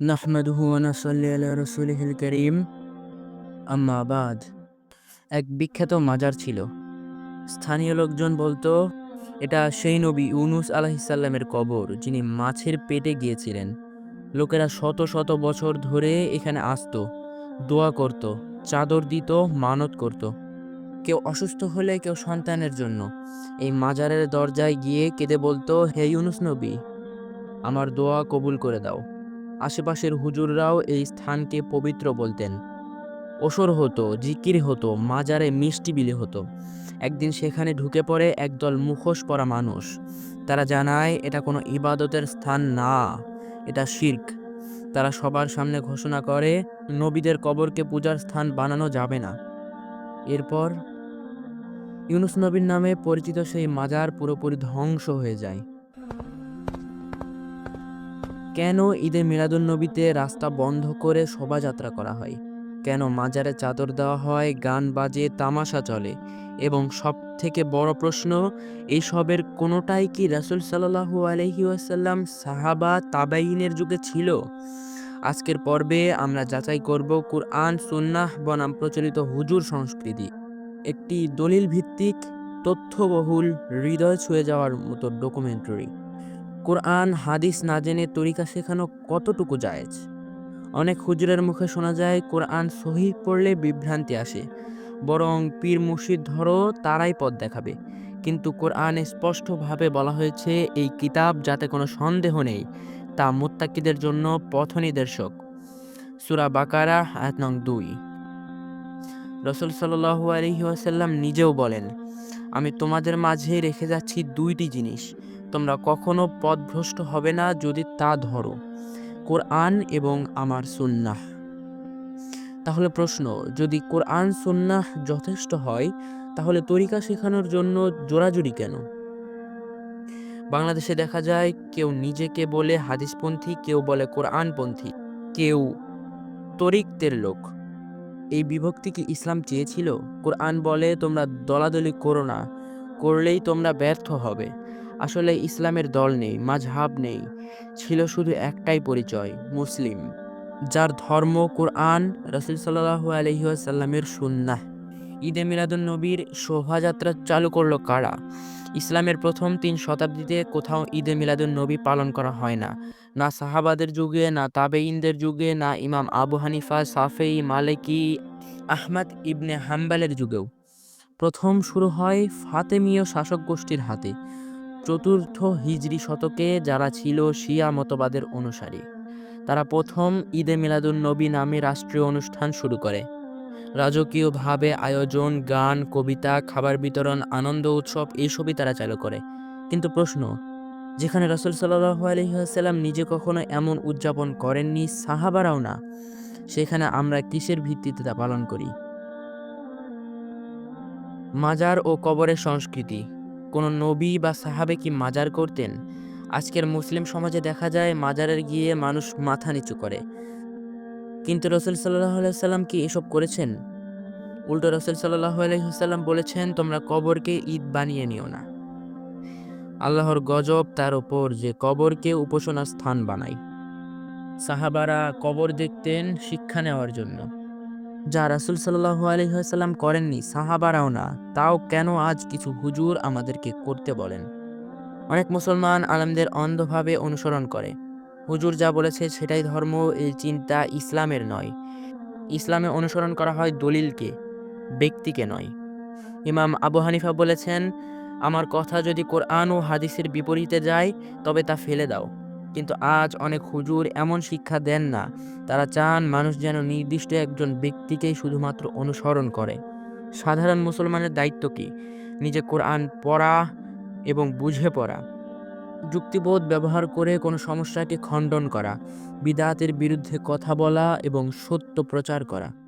নাহমাদুহু ওয়া নাসাল্লি আলা রাসূলিহিল কারীম আম্মা বাদ এক বিখ্যাত মাজার ছিল। স্থানীয় লোকজন বলতো, এটা সেই নবী ইউনুস আলাহিসাল্লামের কবর, যিনি মাছের পেটে গিয়েছিলেন। লোকেরা শত শত বছর ধরে এখানে আসতো, দোয়া করত, চাদর দিত, মানত করত। কেউ অসুস্থ হলে কেউ সন্তানের জন্য। এই মাজারের দরজায় গিয়ে কেঁদে বলতো, হে ইউনুস নবী, আমার দোয়া কবুল করে দাও। আশেপাশের হুজুররাও এই স্থানকে পবিত্র বলতেন। ওসর হতো, জিকির হতো, মাজারে মিষ্টি বিলি হতো। একদিন সেখানে ঢুকে পড়ে একদল মুখোশ পরা মানুষ। তারা জানায়, এটা কোনো ইবাদতের স্থান না, এটা শির্ক। তারা সবার সামনে ঘোষণা করে, নবীদের কবরকে পূজার স্থান বানানো যাবে না। এরপর ইউনুস নবীর নামে পরিচিত সেই মাজার পুরোপুরি ধ্বংস হয়ে যায়। কেন ঈদে মিলাদুন্নবীতে রাস্তা বন্ধ করে শোভাযাত্রা করা হয়? কেন মাজারে চাদর দেওয়া হয়, গান বাজে, তামাশা চলে? এবং সব থেকে বড় প্রশ্ন এইসবের কোনোটাই কি রাসুল সাল্লাহু আলহি ওয়াসাল্লাম সাহাবা তাবাইনের যুগে ছিল? আজকের পর্বে আমরা যাচাই করব কুরআন, সুন্নাহ বনাম প্রচলিত হুজুর সংস্কৃতি। একটি দলিল ভিত্তিক তথ্যবহুল, হৃদয় ছুঁয়ে যাওয়ার মতো ডকুমেন্টারি কোরআন, হাদিস না জেনে তরিকা শেখানো কতটুকু জায়েজ? অনেক হুজুরের মুখে শোনা যায়, কোরআন সহি পড়লে বিভ্রান্তি আসে। বরং পীর মুর্শিদ ধরো, তারাই পথ দেখাবে। কিন্তু কোরআনে স্পষ্টভাবে বলা হয়েছে, এই কিতাব যাতে কোনো সন্দেহ নেই, তা মোত্তাকিদের জন্য পথ নির্দেশক সুরা বাকারা, আয়াত নং দুই। রসুল সাল্লু আলহি নিজেও বলেন, আমি তোমাদের মাঝে রেখে যাচ্ছি দুইটি জিনিস। তোমরা কখনো পথভ্রষ্ট হবে না যদি তা ধরো। কোরআন এবং আমার সুন্নাহ। তাহলে প্রশ্ন, যদি কোরআন সুন্নাহ যথেষ্ট হয়, তাহলে তরিকা শেখানোর জন্য জোরাজুরি কেন? বাংলাদেশে দেখা যায়, কেউ নিজেকে বলে হাদিসপন্থী, কেউ বলে কোরআনপন্থী, কেউ তরিকদের লোক। এই বিভক্তি কি ইসলাম চেয়েছিল? কোরআন বলে তোমরা দলাদলি করো না, করলেই তোমরা ব্যর্থ হবে। আসলে ইসলামের দল নেই, মাঝহাব নেই। ছিল শুধু একটাই পরিচয়, মুসলিম, যার ধর্ম কোরআন, রসুল সাল্লাহু আলহিহাসাল্লামের সুন্নাহ। ঈদে মিলাদুল নবীর শোভাযাত্রা চালু করল কারা? ইসলামের প্রথম তিন শতাব্দীতে কোথাও ঈদে মিলাদুল নবী পালন করা হয় না। না সাহাবাদের যুগে, না তাবেইনদের যুগে, না ইমাম আবু হানিফা সাফেই মালিকি, আহমদ ইবনে হাম্বালের যুগেও। প্রথম শুরু হয় ফাতেমীয় শাসক গোষ্ঠীর হাতে। চতুর্থ হিজরি শতকে যারা ছিল শিয়া মতবাদের অনুসারী, তারা প্রথম ঈদে মিলাদুন নবী নামে রাষ্ট্রীয় অনুষ্ঠান শুরু করে। রাজকীয়ভাবে আয়োজন, গান, কবিতা, খাবার বিতরণ, আনন্দ উৎসব এইসবই তারা চালু করে। কিন্তু প্রশ্ন, যেখানে রসুল সাল্লাহ আলহিহাসাল্লাম নিজে কখনো এমন উদযাপন করেননি সাহাবারাও না, সেখানে আমরা কিসের ভিত্তিতে তা পালন করি? মাজার ও কবরের সংস্কৃতি। কোনো নবী বা সাহাবে কি মাজার করতেন? আজকের মুসলিম সমাজে দেখা যায় মাজারের গিয়ে মানুষ মাথা নিচু করে। কিন্তু রসুল সাল্লাহ সাল্লাম কি এসব করেছেন? উল্টো রসুল সাল্লাহ আলহিহাল্লাম বলেছেন, তোমরা কবরকে ঈদ বানিয়ে নিও না। আল্লাহর গজব তার ওপর যে কবরকে উপাসনার স্থান বানায়। সাহাবারা কবর দেখতেন শিক্ষা নেওয়ার জন্য। যা রাসুল সাল্লাহ আলহিহাল্লাম করেননি, সাহাবারাও না। তাও কেন আজ কিছু হুজুর আমাদেরকে করতে বলেন? অনেক মুসলমান আলমদের অন্ধভাবে অনুসরণ করে। হুজুর যা বলেছে সেটাই ধর্ম, এই চিন্তা ইসলামের নয়। ইসলামে অনুসরণ করা হয় দলিলকে, ব্যক্তিকে নয়। ইমাম আবু হানিফা বলেছেন, আমার কথা যদি কোরআন ও হাদিসের বিপরীতে যায়, তবে তা ফেলে দাও। কিন্তু আজ অনেক হুজুর এমন শিক্ষা দেন না। তারা চান মানুষ যেন নির্দিষ্ট একজন ব্যক্তিকেই শুধুমাত্র অনুসরণ করে। সাধারণ মুসলমানের দায়িত্ব কি? নিজে কোরআন পড়া এবং বুঝে পড়া। যুক্তিবোধ ব্যবহার করে কোনো সমস্যাকে খণ্ডন করা। বিদাতের বিরুদ্ধে কথা বলা এবং সত্য প্রচার করা।